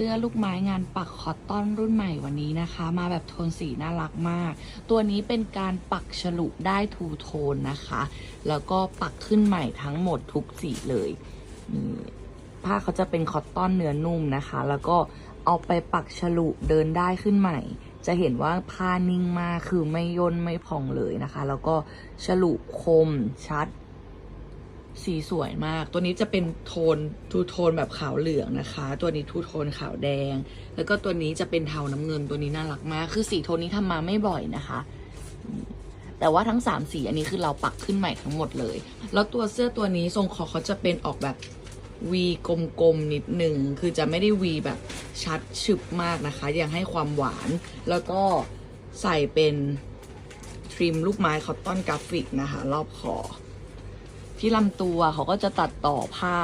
สื้อลูกไม้งานปักคอตตอนรุ่นใหม่วันนี้นะคะ มาแบบโทนสีน่ารักมาก ตัวนี้เป็นการปักฉลุได้ทูโทนนะคะ แล้วก็ปักขึ้นใหม่ทั้งหมดทุกสีเลยนี่ผ้าเขาจะเป็นคอตตอนเนื้อนุ่มนะคะ แล้วก็เอาไปปักฉลุเดินได้ขึ้นใหม่ จะเห็นว่าผ้านิ่งมากคือไม่ย่นไม่พองเลยนะคะ แล้วก็ฉลุคมชัด สีสวยมาก ตัวนี้จะเป็นโทนทูโทนแบบขาวเหลืองนะคะ ตัวนี้ทูโทนขาวแดง แล้วก็ตัวนี้จะเป็นเทาน้ำเงินตัวนี้น่ารักมาก คือสีโทนนี้ทำมาไม่บ่อยนะคะ แต่ว่าทั้งสามสีอันนี้คือเราปักขึ้นใหม่ทั้งหมดเลย แล้วตัวเสื้อตัวนี้ทรงคอเขาจะเป็นออกแบบวีกลมๆนิดหนึ่ง คือจะไม่ได้วีแบบชัดฉึบมากนะคะ ยังให้ความหวาน แล้วก็ใส่เป็นทริมลูกไม้คอตตอนกราฟิกนะคะ รอบคอ ที่ลำตัวเขาก็จะตัดต่อผ้า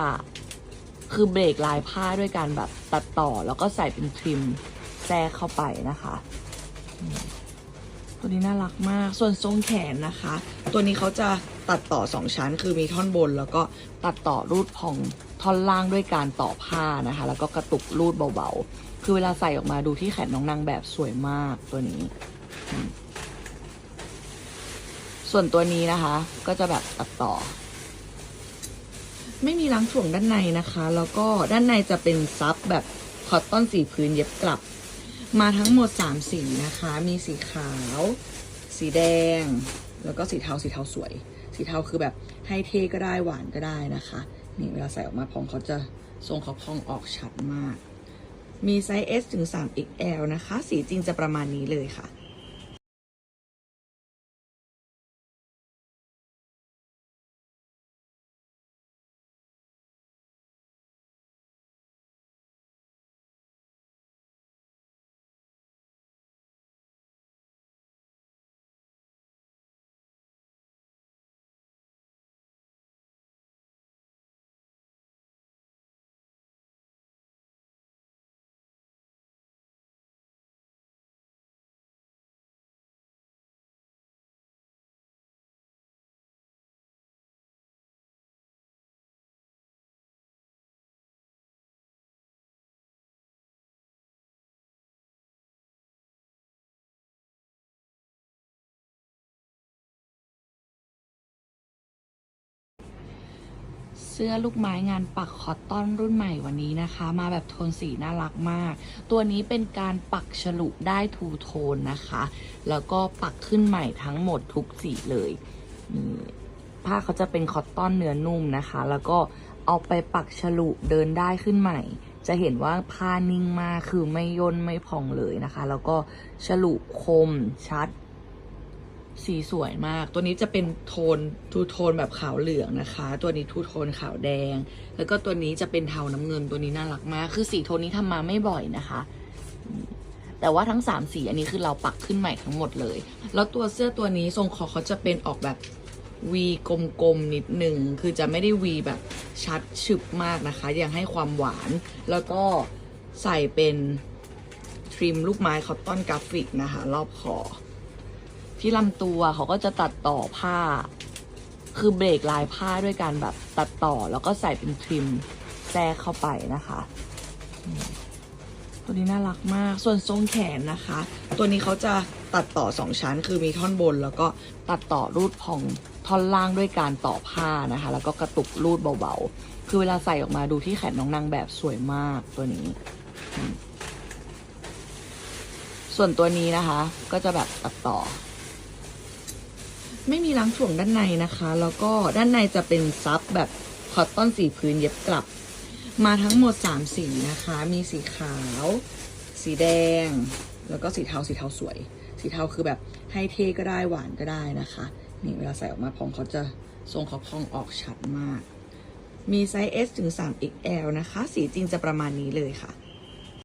คือเบรกลายผ้าด้วยการแบบตัดต่อแล้วก็ใส่เป็นทริมแทรกเข้าไปนะคะ ตัวนี้น่ารักมาก ส่วนทรงแขนนะคะ ตัวนี้เขาจะตัดต่อสองชั้น คือมีท่อนบน แล้วก็ตัดต่อรูดพองท่อนล่างด้วยการต่อผ้านะคะ แล้วก็กระตุกรูดเบาๆ คือเวลาใส่ออกมาดูที่แขนน้องนางแบบสวยมากตัวนี้ ส่วนตัวนี้นะคะ ก็จะแบบตัดต่อ ไม่มีล้างถ่วงด้านในนะคะ แล้วก็ด้านในจะเป็นซับแบบคอตตอนสีพื้นเย็บกลับ มาทั้งหมด 3 สีนะคะ มีสีขาว สีแดง แล้วก็สีเทาสีเทาสวย สีเทาคือแบบให้เท่ก็ได้หวานก็ได้นะคะ นี่เวลาใส่ออกมาพองเขาจะทรงเขาพองออกชัดมาก มีไซส์ S ถึง 3XL นะคะ สีจริงจะประมาณนี้เลยค่ะ เสื้อลูกไม้งานปักคอตตอนรุ่นใหม่วันนี้นะคะ มาแบบโทนสีน่ารักมาก ตัวนี้เป็นการปักฉลุได้ทูโทนนะคะ แล้วก็ปักขึ้นใหม่ทั้งหมดทุกสีเลยนี่ผ้าเขาจะเป็นคอตตอนเนื้อนุ่มนะคะ แล้วก็เอาไปปักฉลุเดินได้ขึ้นใหม่ จะเห็นว่าผ้านิ่งมากคือไม่ย่นไม่พองเลยนะคะ แล้วก็ฉลุคมชัด สีสวยมาก ตัวนี้จะเป็นโทนทูโทนแบบขาวเหลืองนะคะ ตัวนี้ทูโทนขาวแดง แล้วก็ตัวนี้จะเป็นเทาน้ำเงินตัวนี้น่ารักมาก คือสีโทนนี้ทำมาไม่บ่อยนะคะ แต่ว่าทั้งสามสีอันนี้คือเราปักขึ้นใหม่ทั้งหมดเลย แล้วตัวเสื้อตัวนี้ทรงคอเขาจะเป็นออกแบบวีกลมๆนิดหนึ่ง คือจะไม่ได้วีแบบชัดฉึบมากนะคะ ยังให้ความหวาน แล้วก็ใส่เป็นทริมลูกไม้คอตตอนกราฟิกนะคะ รอบคอ ที่ลำตัวเขาก็จะตัดต่อผ้า คือเบรกลายผ้าด้วยการแบบตัดต่อแล้วก็ใส่เป็นทริมแทรกเข้าไปนะคะ ตัวนี้น่ารักมาก ส่วนทรงแขนนะคะ ตัวนี้เขาจะตัดต่อสองชั้น คือมีท่อนบน แล้วก็ตัดต่อรูดพองท่อนล่างด้วยการต่อผ้านะคะ แล้วก็กระตุกรูดเบาๆ คือเวลาใส่ออกมาดูที่แขนน้องนางแบบสวยมากตัวนี้ ส่วนตัวนี้นะคะ ก็จะแบบตัดต่อ ไม่มีล้างถ่วงด้านในนะคะ แล้วก็ด้านในจะเป็นซับแบบคอตตอนสีพื้นเย็บกลับ มาทั้งหมด 3 สีนะคะ มีสีขาว สีแดง แล้วก็สีเทาสีเทาสวย สีเทาคือแบบให้เท่ก็ได้หวานก็ได้นะคะ นี่เวลาใส่ออกมาพองเขาจะทรงเขาพองออกชัดมาก มีไซส์ S ถึง 3XL นะคะ สีจริงจะประมาณนี้เลยค่ะ